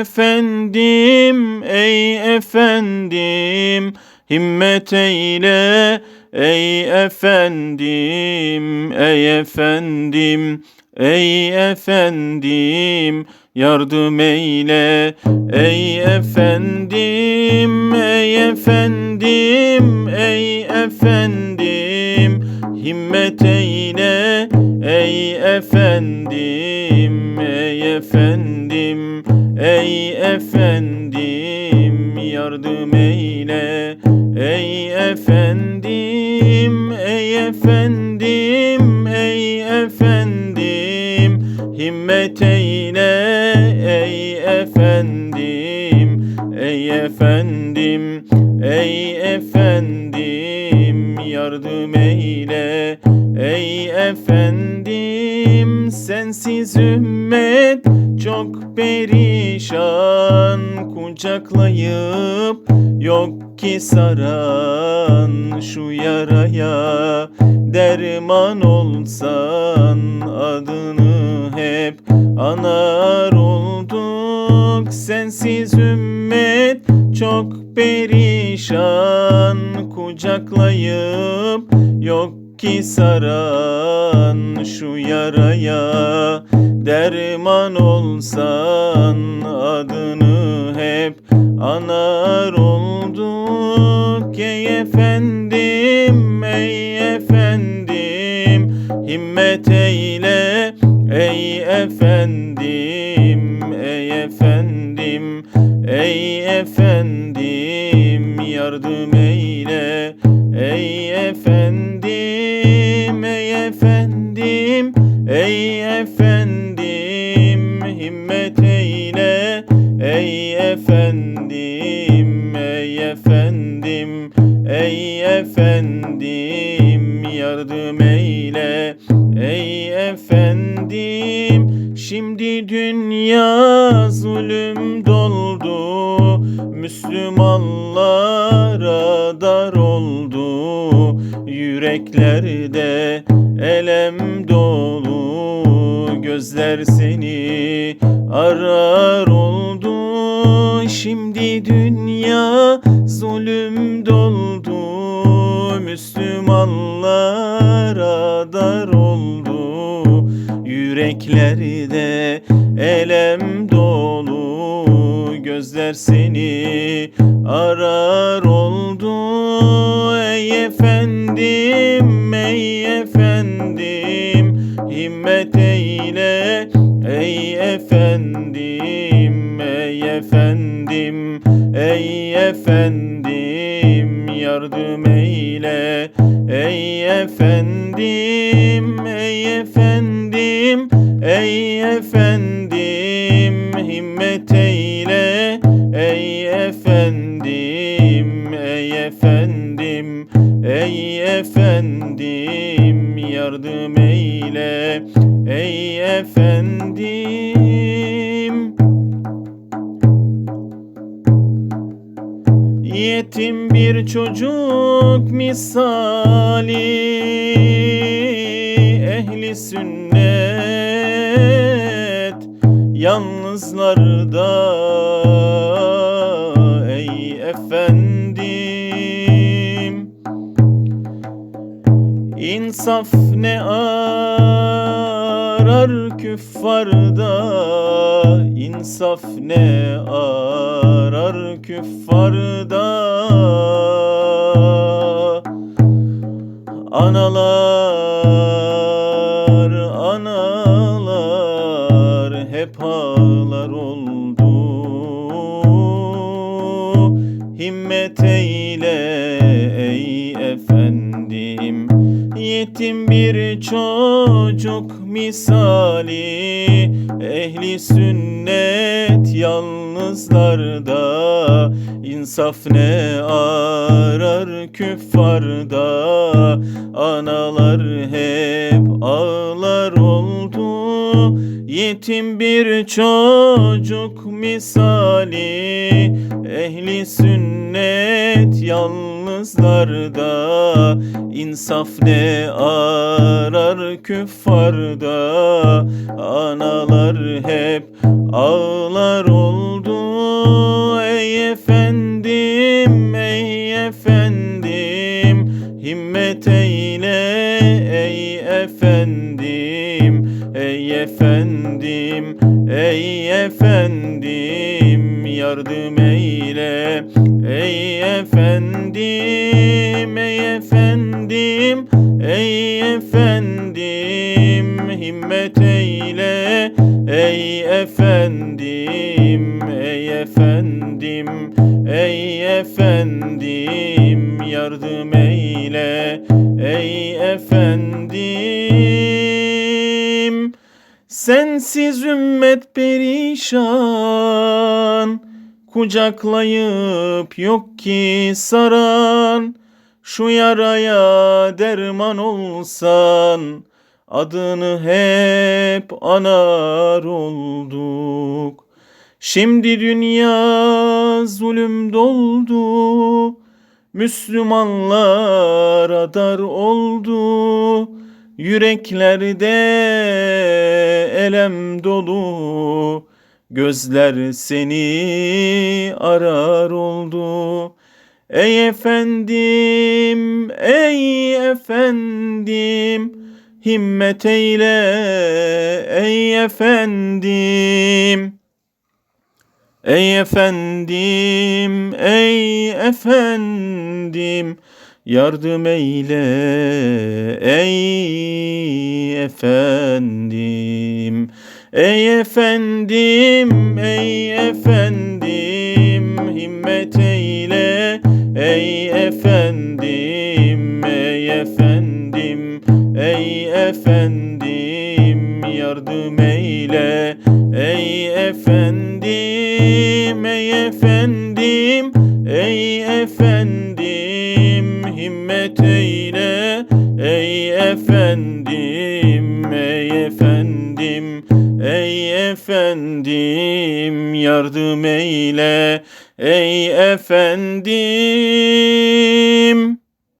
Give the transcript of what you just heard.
Efendim, ey efendim, himmet eyle. Ey efendim, ey efendim, ey efendim, yardım eyle. Ey efendim, ey efendim, ey efendim, himmet eyle. Ey efendim, ey efendim, ey efendim, yardım eyle. Ey efendim, efendim, ey efendim, himmet eyle. Ey efendim, ey efendim, ey efendim, yardım eyle. Ey efendim, sensiz ümmet çok perişan kucaklayıp yok ki saran şu yaraya derman olsan adını hep anar olduk. Sensiz ümmet çok perişan kucaklayıp yok ki saran şu yaraya derman olsan adını hep anar olduk. Ey efendim ey efendim himmet eyle ey efendim ey efendim ey efendim yardım eyle ey efendim efendim ey efendim ey efendim yardım eyle. Ey efendim şimdi dünya zulüm doldu. Müslümanlara dar oldu. Yüreklerde elem dolu. Gözler seni arar şimdi dünya zulüm doldu Müslümanlara dar oldu. Yüreklerde elem dolu gözler seni arar oldu. Ey efendim ey efendim efendim ey efendim yardım eyle. Ey efendim ey efendim ey efendim himmet eyle. Ey efendim ey efendim ey efendim yardım eyle. Ey efendim Yetim bir çocuk misali. Ehli sünnet yalnızlarda. Ey efendim İnsaf ne arar küffarda? İnsaf ne arar küffarda. Analar, analar hep ağlar oldu. Himmet eyle Yetim bir çocuk misali. Ehli sünnet yalnızlarda. İnsaf ne arar küffarda? Analar hep ağlar oldu. Yetim bir çocuk misali. Ehli sünnet yalnızlarda İnsaf ne arar küffarda? Analar hep ağlar oldu. Ey efendim, ey efendim Himmet eyle ey efendim Ey efendim, ey efendim Yardım eyle ey efendim Ey efendim, ey efendim Himmet eyle. Ey efendim Ey efendim, ey efendim Yardım eyle. Ey efendim Sensiz ümmet perişan Kucaklayıp yok ki saran Şu yaraya derman olsan Adını hep anar olduk. Şimdi dünya zulüm doldu Müslümanlara dar oldu Yüreklerde elem dolu Gözler seni arar oldu. Ey efendim, ey efendim Himmet eyle ey efendim. Ey efendim, ey efendim Yardım eyle ey efendim Ey efendim, ey efendim Himmet eyle. Ey efendim Ey efendim, ey efendim Yardım eyle. Ey efendim Ey efendim, ey efendim ey efendim Ey efendim, ey efendim Yardım eyle. Ey efendim